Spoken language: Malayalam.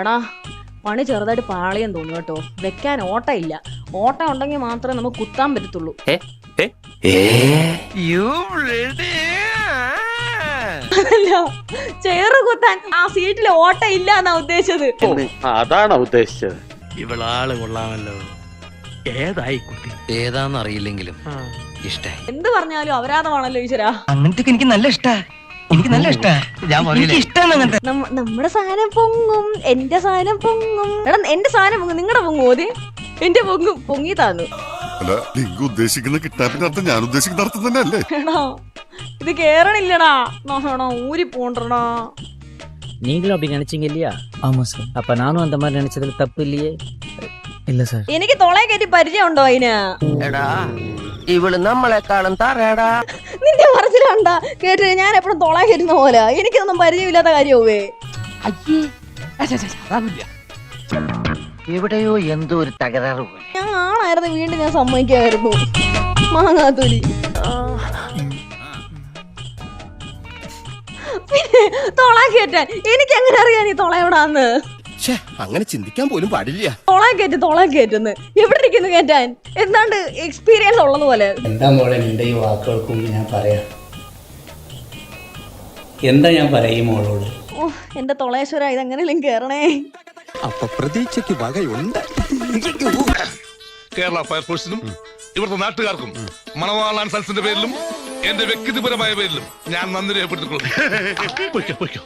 എടാ പണി ചെറുതായിട്ട് പാളിയെന്ന് തോന്നുന്നു കേട്ടോ. വെക്കാൻ ഓട്ട ഇല്ല. ഓട്ട ഉണ്ടെങ്കിൽ മാത്രമേ നമുക്ക് കുത്താൻ പറ്റത്തുള്ളൂ. അല്ല ചെയറ് കുത്താൻ ആ സീറ്റിൽ ഓട്ട ഇല്ല എന്നാ ഉദ്ദേശിച്ചത്. അതാണ് ഉദ്ദേശിച്ചത്. ഇവളാൾ കൊള്ളാമല്ലോ. ഏതായി കുട്ടി? ഏതാന്നറിയില്ലെങ്കിലും ഇഷ്ട. എന്ത് പറഞ്ഞാലും അപരാധമാണല്ലോ ഈശ്വരാ. അങ്ങനത്തെ എനിക്ക് നല്ല ഇഷ്ടാ. എനിക്ക് നല്ല ഇഷ്ടാ ഞാൻ എനിക്ക് ഇഷ്ടാണ് അങ്ങനത്തെ നമ്മ- നമ്മുടെ സാധനം പൊങ്ങും എന്റെ സാധനം പൊങ്ങും എടാ എന്റെ സാധനം പൊങ്ങും നിങ്ങളുടെ പൊങ്ങും ഓതി എന്റെ പൊങ്ങും പൊങ്ങി താന്നു അല്ല ലിങ്ക് ഉദ്ദേശിക്കുന്ന കിട്ടാപ്പിന്റെ അർത്ഥം ഞാൻ ഉദ്ദേശിക്കുന്ന അർത്ഥം തന്നെ അല്ലേ എടാ ഇത് കേറണില്ലടാ നോഹണോ ഊരി പോണ്ടടാ நீங்களும் அப்படி நினைச்சீங்க இல்லையா ആമാ സാർ அப்ப நானும் அந்த மாதிரி நினைச்சதுல தப்பு இல்லையே ഇല്ല സാർ എനിക്ക് തൊളയെ കയറ്റി പരിചയമുണ്ടോ അതിന് എടാ ഇവള് നമ്മളെക്കാളും തറയടാ നിന്റെ കേട്ടു ഞാൻ എപ്പോഴും തൊള കയറ്റുന്ന പോലെ. എനിക്കൊന്നും പരിചയമില്ലാത്ത കാര്യമാവേ. എവിടെയോ എന്തോ ഒരു തകരാറ് പോലെ. ഞാൻ ആണായിരുന്നു വീണ്ടും ഞാൻ സമ്മതിക്കായിരുന്നു മാങ്ങാത്തൊലി. പിന്നെ തൊള എനിക്ക് എങ്ങനെ അറിയാൻ ഈ തൊള എവിടാന്ന് അങ്ങനെ ചിന്തിക്കാൻ പോലും പാടില്ല. തൊള കയറ്റി തൊള കയറ്റുന്നു എവിടെ ഇരിക്കുന്നു കേറ്റാൻ? എന്താണ്ട് എക്സ്പീരിയൻസ് ഉള്ളത് പോലെ എന്താ മോളെ നിന്റെ ഈ വാക്കുകൾക്കും മുമ്പ് ഞാൻ പറയാ. എന്താ ഞാൻ പറയും ഈ മോളോട്? ഓ എന്റെ തൊളേശ്വര ഇതെങ്ങനെയും കേറണേ. അപ്പൊ പ്രതീക്ഷയ്ക്ക് വകയുണ്ട്. കേരള ഫയർഫോഴ്സിനും ഇവിടുത്തെ നാട്ടുകാർക്കും മണവാളാൻ സൽസിന്റെ പേരിലും എന്റെ വ്യക്തിപരമായ പേരിലും ഞാൻ നന്ദി രേഖപ്പെടുത്തിക്കൊള്ളുന്നു. പൊയ്ക്കോ, പൊയ്ക്കോ.